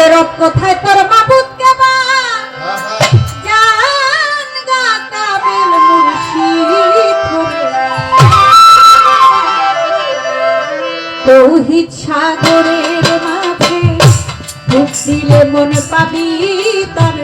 ওরে রব কোথায় তোর মাবুদ কে বা জান সাগরের মাঝে মন পাবি তবে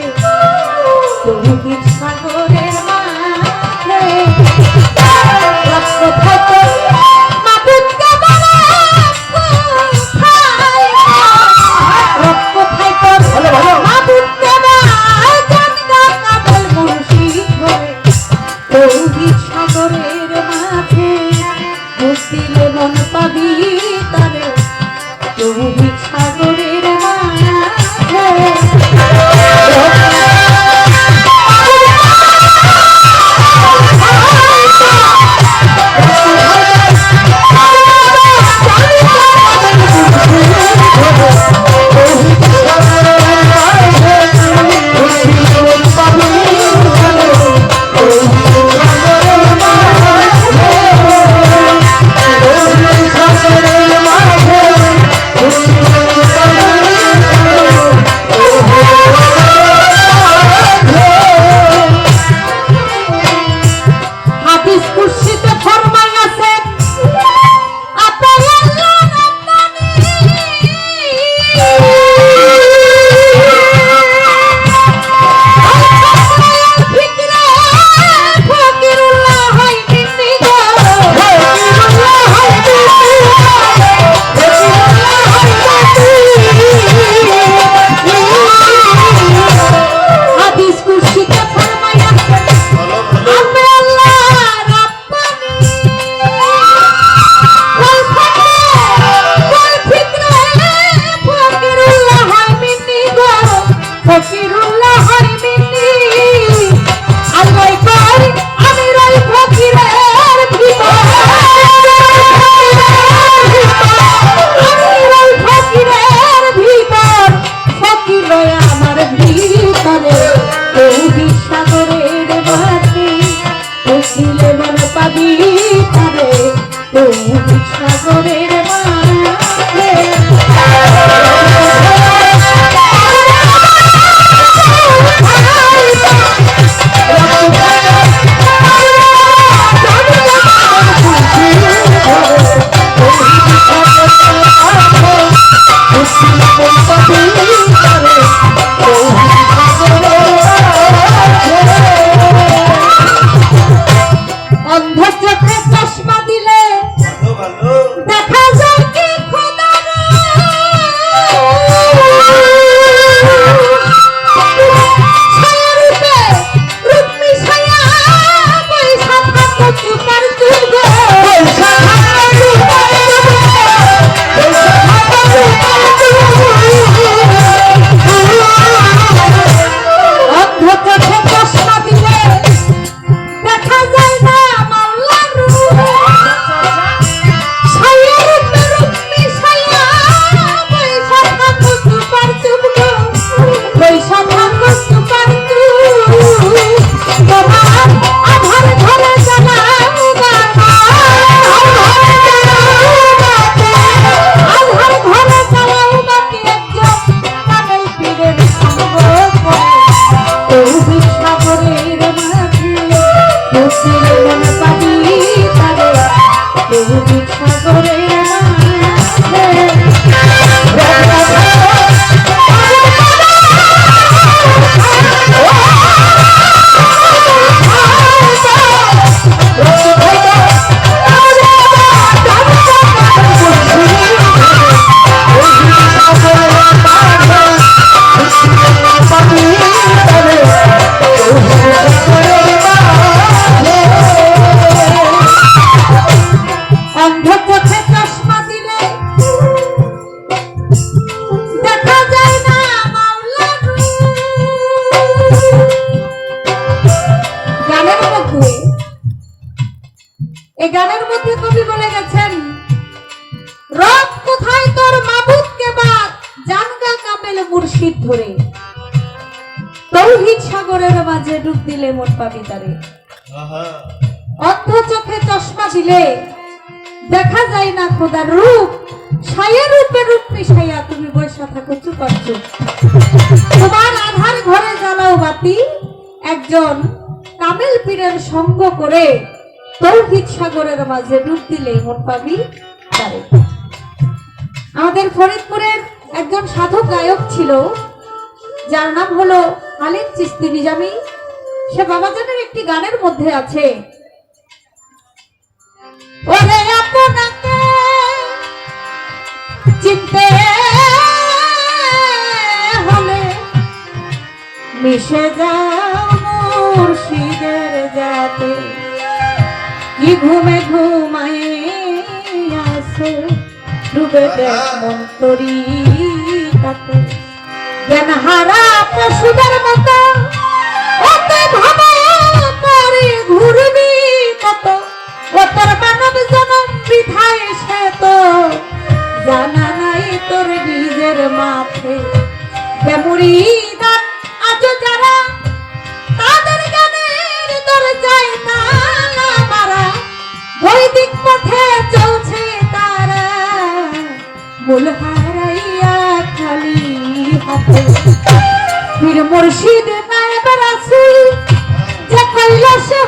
শাস্ত্রী বলে গেছেন। রব কোথায় তোর মাবুদ কে বাদ জানগা কামেল মুর্শিদ ধরে? তৌহিদ সাগরের মাঝে ডুব দিলে মোট পাবি তারে। অন্ধ চোখে চশমা দিলে দেখা যায় না খোদার রূপ। ছায়া রূপে রূপ মিশাইয়া তুমি বৈশা থাকো চুপার চুপ। তোমার আধার ঘরে জ্বালাও বাতি। একজন কামেল পীরের সঙ্গ করে তৌহিদ সাগরের মাঝে ডুব দিলে মন পাবি তারে। আমাদের ফরিদপুরের একজন সাধু গায়ক ছিল, যার নাম হলো আলিম চিস্তি নিজামি। সে বাবাজানের একটি গানের মধ্যে আছে, ওরে আপনাকে চিনতে হলে মিশে যাও মুর্শিদের যাতে কি ঘুমে ঘুমাই আসে? ডুবে দেখ মন্তরি কাতে জ্ঞান হারা পশুদের মতো ঘুরবি তোর সে তো। জানা নাই তোর নিজের মাথে বেমুরি ওই দিক পথে চলছে তারা। মূল হারাইয়া খালি হাতে। পীর মুর্শিদ নায়েব রাসুল যে কৈলাসে